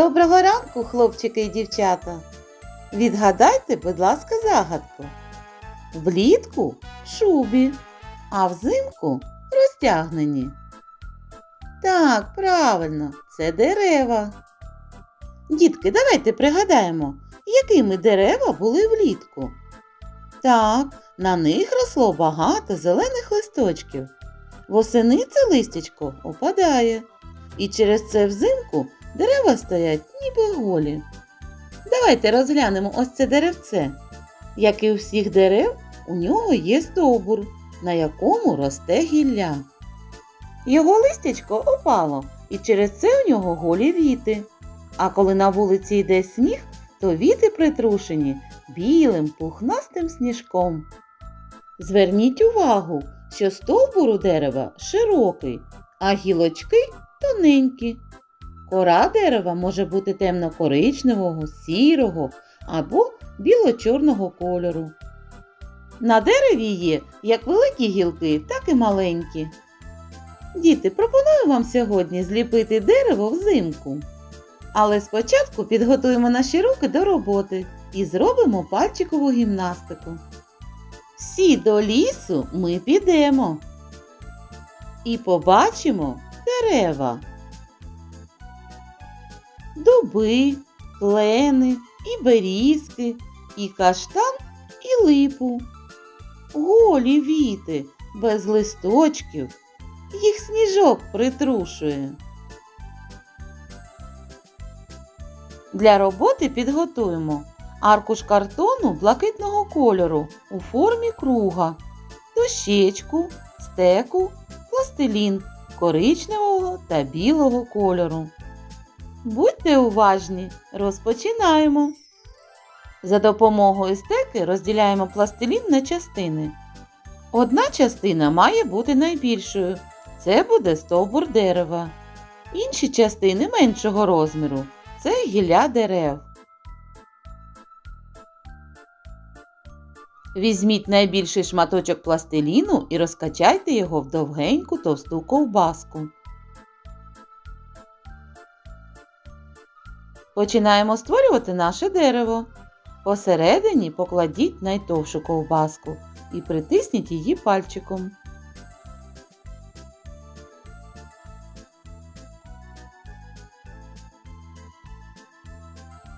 Доброго ранку, хлопчики і дівчата. Відгадайте, будь ласка, загадку. Влітку шубі, а взимку розтягнені. Так, правильно, це дерева. Дітки, давайте пригадаємо, якими дерева були влітку. Так, на них росло багато зелених листочків. Восени це листячко опадає, і через це взимку дерева стоять ніби голі. Давайте розглянемо ось це деревце. Як і у всіх дерев, у нього є стовбур, на якому росте гілля. Його листячко опало, і через це у нього голі віти. А коли на вулиці йде сніг, то віти притрушені білим пухнастим сніжком. Зверніть увагу, що стовбур у дерева широкий, а гілочки тоненькі. Кора дерева може бути темно-коричневого, сірого або біло-чорного кольору. На дереві є як великі гілки, так і маленькі. Діти, пропоную вам сьогодні зліпити дерево взимку. Але спочатку підготуємо наші руки до роботи і зробимо пальчикову гімнастику. Всі до лісу ми підемо і побачимо дерева. Дуби, клени, і берізки, і каштан, і липу. Голі віти, без листочків, їх сніжок притрушує. Для роботи підготуємо аркуш картону блакитного кольору у формі круга, дощечку, стеку, пластилін коричневого та білого кольору. Будьте уважні, розпочинаємо. За допомогою стеки розділяємо пластилін на частини. Одна частина має бути найбільшою. Це буде стовбур дерева. Інші частини меншого розміру це гілля дерев. Візьміть найбільший шматочок пластиліну і розкачайте його в довгеньку товсту ковбаску. Починаємо створювати наше дерево. Посередині покладіть найтовшу ковбаску і притисніть її пальчиком.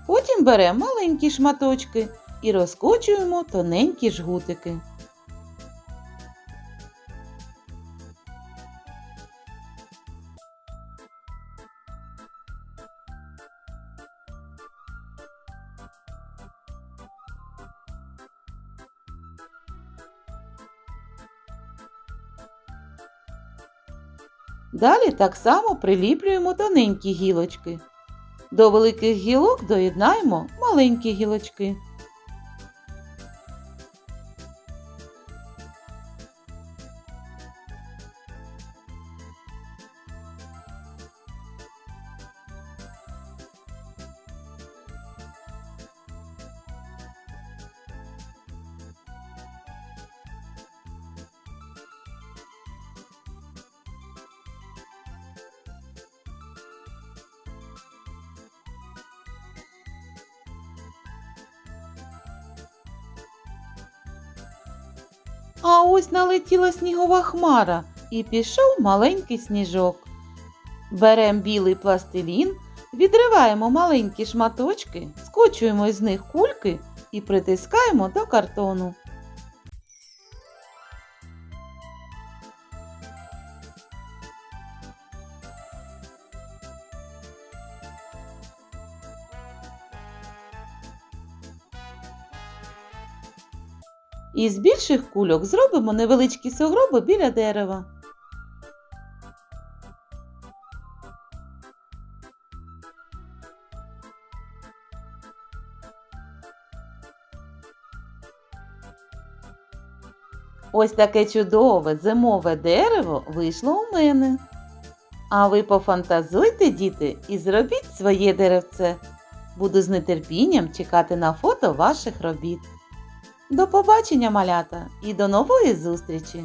Потім беремо маленькі шматочки і розкочуємо тоненькі жгутики. Далі так само приліплюємо тоненькі гілочки. До великих гілок доєднаємо маленькі гілочки. А ось налетіла снігова хмара і пішов маленький сніжок. Беремо білий пластилін, відриваємо маленькі шматочки, скочуємо із них кульки і притискаємо до картону. Із більших кульок зробимо невеличкі сугроби біля дерева. Ось таке чудове зимове дерево вийшло у мене. А ви пофантазуйте, діти, і зробіть своє деревце. Буду з нетерпінням чекати на фото ваших робіт. До побачення, малята, і до нової зустрічі!